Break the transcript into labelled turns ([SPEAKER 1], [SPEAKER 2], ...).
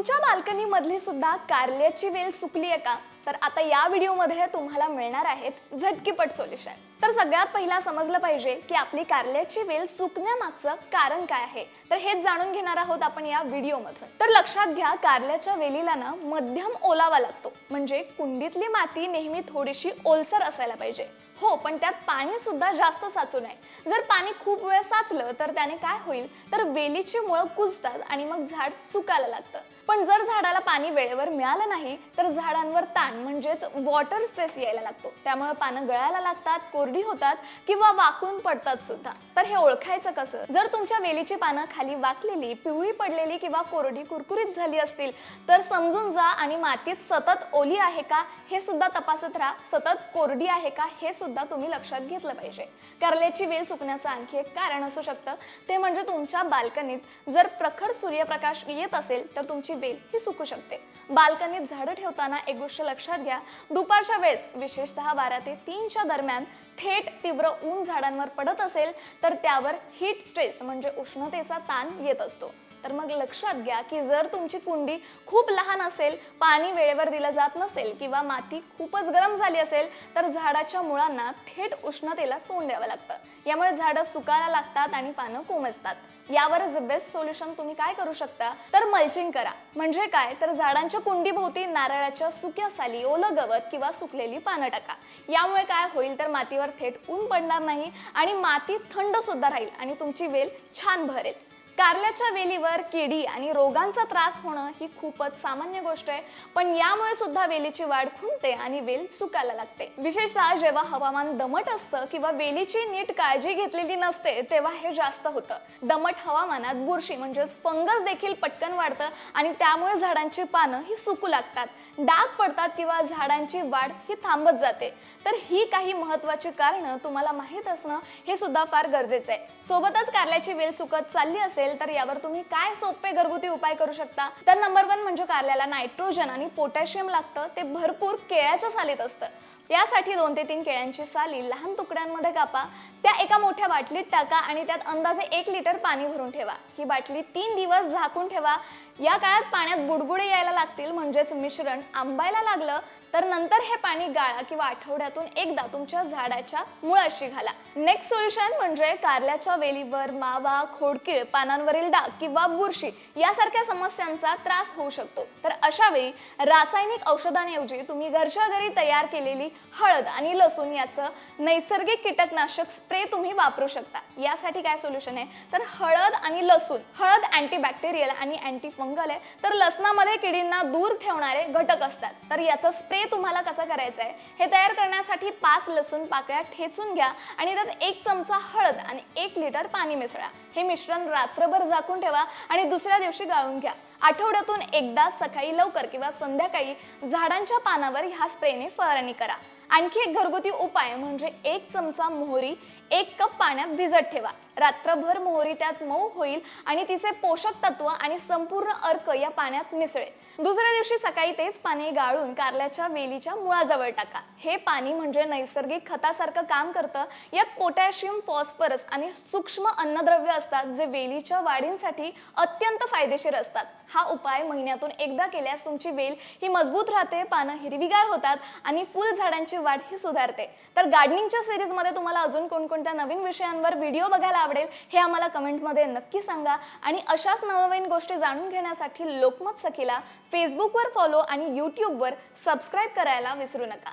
[SPEAKER 1] तुमच्या बाल्कनी मधली सुद्धा कारल्याची वेल सुकली आहे का? तर आता या व्हिडिओमध्ये तुम्हाला मिळणार आहेत झटकीपट सोल्युशन तर सगळ्यात पहिला समजलं पाहिजे की आपली कारल्याची वेल सुकण्यामागचं कारण काय आहे. तर हेच जाणून घेणार आहोत आपण या व्हिडिओमधून. तर लक्षात घ्या कारल्याच्या वेलीला ना मध्यम ओलावा लागतो. म्हणजे कुंडीतली माती नेहमी थोडीशी ओलसर असायला पाहिजे. हो पण त्यात पाणी सुद्धा जास्त साचू नये. जर पाणी खूप वेळ साचलं तर त्याने काय होईल? तर वेलीची मुळं कुजतात आणि मग झाड सुकायला लागतं. पण जर झाडाला पाणी वेळेवर मिळालं नाही तर झाडांवर ताण म्हणजेच वॉटर स्ट्रेस यायला लागतो. त्यामुळे पानं गळायला लागतात कोरडी होतात किंवा वाकून पडतात सुद्धा. तर हे ओळखायचं कसं? जर तुमच्या वेलीची पानं खाली वाकलेली पिवळी पडलेली किंवा कोरडी कुरकुरीत झाली असतील तर समजून जा आणि मातीत सतत ओली आहे का हे सुद्धा तपासत राहा. सतत कोरडी आहे का हे सुद्धा तुम्ही लक्षात घेतलं पाहिजे. कारल्याची वेल सुकण्याचं आणखी एक कारण असू शकतं. ते म्हणजे तुमच्या बाल्कनीत जर प्रखर सूर्यप्रकाश येत असेल तर तुमची वेल ही सुकू शकते. बाल्कनीत झाडं ठेवताना एक गोष्ट लक्षात घ्या. दुपारच्या वेळेस विशेषतः बारा ते तीनच्या दरम्यान थेट तीव्र ऊन झाडांवर पडत असेल तर त्यावर हीट स्ट्रेस म्हणजे उष्णतेचा ताण येत असतो. तर मग लक्षात घ्या की जर तुमची कुंडी खूप लहान असेल पाणी वेळेवर दिलं जात नसेल किंवा माती खूपच गरम झाली असेल तर झाडाच्या मुळांना थेट उष्णतेला तोंड द्यावं लागतं. यामुळे झाडं सुकायला लागतात आणि पानं कोमजतात. यावरच बेस्ट सोल्युशन तुम्ही काय करू शकता? तर मल्चिंग करा. म्हणजे काय? तर झाडांच्या कुंडीभोवती नारळाच्या सुक्या साली ओलं गवत किंवा सुकलेली पानं टाका. यामुळे काय होईल? तर मातीवर थेट ऊन पडणार नाही आणि माती थंड सुद्धा राहील आणि तुमची वेल छान भरेल. कारल्याच्या वेलीवर किडी आणि रोगांचा त्रास होणं ही खूपच सामान्य गोष्ट आहे. पण यामुळे सुद्धा वेलीची वाढ खुंटते आणि वेल सुकायला लागते. विशेषतः जेव्हा हवामान दमट असतं किंवा वेलीची नीट काळजी घेतलेली नसते तेव्हा हे जास्त होतं. दमट हवामानात बुरशी म्हणजेच फंगस देखील पटकन वाढतं आणि त्यामुळे झाडांची पानं ही सुकू लागतात. डाग पडतात किंवा झाडांची वाढ ही थांबत जाते. तर ही काही महत्वाची कारणं तुम्हाला माहीत असणं हे सुद्धा फार गरजेचं आहे. सोबतच कारल्याची वेल सुकत चालली असेल तर यावर तुम्ही काय सोपे घरगुती उपाय करू शकता? तर नंबर वन म्हणजे कारल्याला नायट्रोजन आणि पोटॅशियम लागतं. ते भरपूर केळ्याच्या सालीत असतं. यासाठी दोन ते तीन केळ्यांची साली लहान तुकड्यांमध्ये कापा. त्या एका मोठ्या बाटलीत टाका आणि त्यात अंदाजे एक लिटर पाणी भरून ठेवा. ही बाटली तीन दिवस झाकून ठेवा. या काळात पाण्यात बुडबुडे यायला लागतील म्हणजेच मिश्रण आंबायला लागलं तर नंतर हे पाणी गाळा किंवा आठवड्यातून एकदा तुमच्या झाडाच्या मुळाशी घाला. नेक्स्ट सोल्युशन म्हणजे कारल्याच्या वेलीवर मावा खोडकीळ पानांवरील डाग किंवा बुरशी यासारख्या समस्यांचा त्रास होऊ शकतो. तर अशा वेळी रासायनिक औषधांऐवजी तुम्ही घरच्या घरी तयार केलेली हळद आणि लसूण याचं नैसर्गिक कीटकनाशक स्प्रे तुम्ही वापरू शकता. यासाठी काय सोल्युशन आहे? तर हळद आणि लसूण हळद अँटीबॅक्टेरियल आणि अँटीफंगल आहे. तर लसणामध्ये किडींना दूर ठेवणारे घटक असतात. तर याचा स्प्रे तुम्हाला कसं करायचं आहे? हे तयार करण्यासाठी पाच लसूण पाकळ्या ठेचून घ्या आणि त्यात एक चमचा हळद आणि एक लिटर पाणी मिसळा. हे मिश्रण रात्रभर झाकून ठेवा आणि दुसऱ्या दिवशी गाळून घ्या. आठवड्यातून एकदा सकाळी लवकर किंवा संध्याकाळी झाडांच्या पानावर ह्या स्प्रेने फवारणी करा. आणखी एक घरगुती उपाय म्हणजे एक चमचा मोहरी एक कप पाण्यात भिजत ठेवा. रात्रभर मोहरी त्यात मऊ होईल आणि तिचे पोषक तत्व आणि संपूर्ण अर्क या पाण्यात मिसळेल. दुसऱ्या दिवशी सकाळी तेच पाणी गाळून कारल्याच्या वेलीच्या मुळाजवळ टाका. हे पाणी म्हणजे नैसर्गिक खतासारखं काम करतं. यात पोटॅशियम फॉस्फरस आणि सूक्ष्म अन्नद्रव्य असतात जे वेलीच्या वाढींसाठी अत्यंत फायदेशीर असतात. हा उपाय महिन्यातून एकदा केल्यास तुमची वेल ही मजबूत राहते पानं हिरवीगार होतात आणि फुल झाडांची वाढ ही सुधारते. तर गार्डनिंगच्या सिरीजमध्ये तुम्हाला अजून कोणकोणत्या नवीन विषयांवर व्हिडिओ बघायला आवडेल हे आम्हाला कमेंटमध्ये नक्की सांगा. आणि अशाच नवनवीन गोष्टी जाणून घेण्यासाठी लोकमत सखीला फेसबुकवर फॉलो आणि यूट्यूबवर सबस्क्राईब करायला विसरू नका.